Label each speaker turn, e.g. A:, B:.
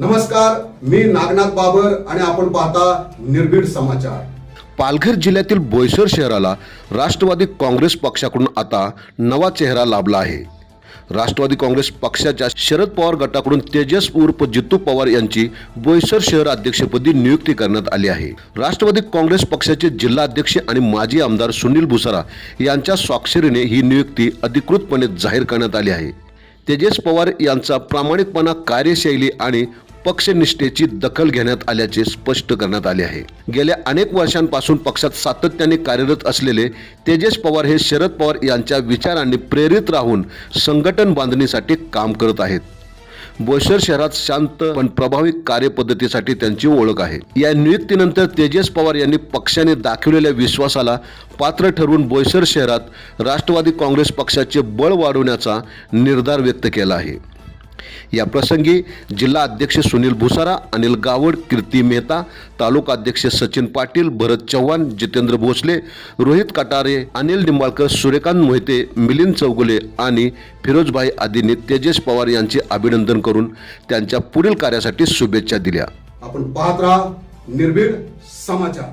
A: नमस्कार मी नागनाथ बाबर आणि आपण पाहता निर्भीड समाचार.
B: पालघर जिल्ह्यातील बोईसर शहराला राष्ट्रवादी काँग्रेस पक्षाकडून आता नवा चेहरा लाभला आहे. राष्ट्रवादी काँग्रेस पक्षाच्या शरद पवार गटाकडून तेजस उर्फ जितू पवार यांची बोईसर शहर अध्यक्षपदी नियुक्ती करण्यात आली आहे. राष्ट्रवादी काँग्रेस पक्षाचे जिल्हा अध्यक्ष आणि माजी आमदार सुनील भुसारा यांच्या स्वाक्षरीने ही नियुक्ती अधिकृतपणे जाहीर करण्यात आली आहे. तेजस पवार यांचा प्रामाणिकपणा कार्यशैली आणि पक्षनिष्ठेची दखल घेण्यात आल्याचे स्पष्ट करण्यात आले आहे. गेल्या अनेक वर्षांपासून पक्षात सातत्याने कार्यरत असलेले तेजस पवार हे शरद पवार यांच्या विचारांनी प्रेरित राहून संघटन बांधणीसाठी काम करत आहेत. बोईसर शहरात शांत पण प्रभावी कार्यपद्धतीसाठी त्यांची ओळख आहे. या नियुक्तीनंतर तेजस पवार यांनी पक्षाने दाखवलेल्या विश्वासाला पात्र ठरवून बोईसर शहरात राष्ट्रवादी काँग्रेस पक्षाचे बळ वाढवण्याचा निर्धार व्यक्त केला आहे. या प्रसंगी जिल्हा अध्यक्ष सुनील भुसारा अनिल गावड कीर्ती मेहता तालुका अध्यक्ष सचिन पाटील भरत चव्हाण जितेंद्र भोसले रोहित कटारे अनिल निंबाळकर सूर्यकांत मोहिते मिलिंद चौगुले आणि फिरोजभाई आदींनी तेजेश पवार यांचे अभिनंदन करून त्यांच्या पुढील कार्यासाठी शुभेच्छा दिल्या.
A: आपण पाहत राहा निर्भीड समाचार.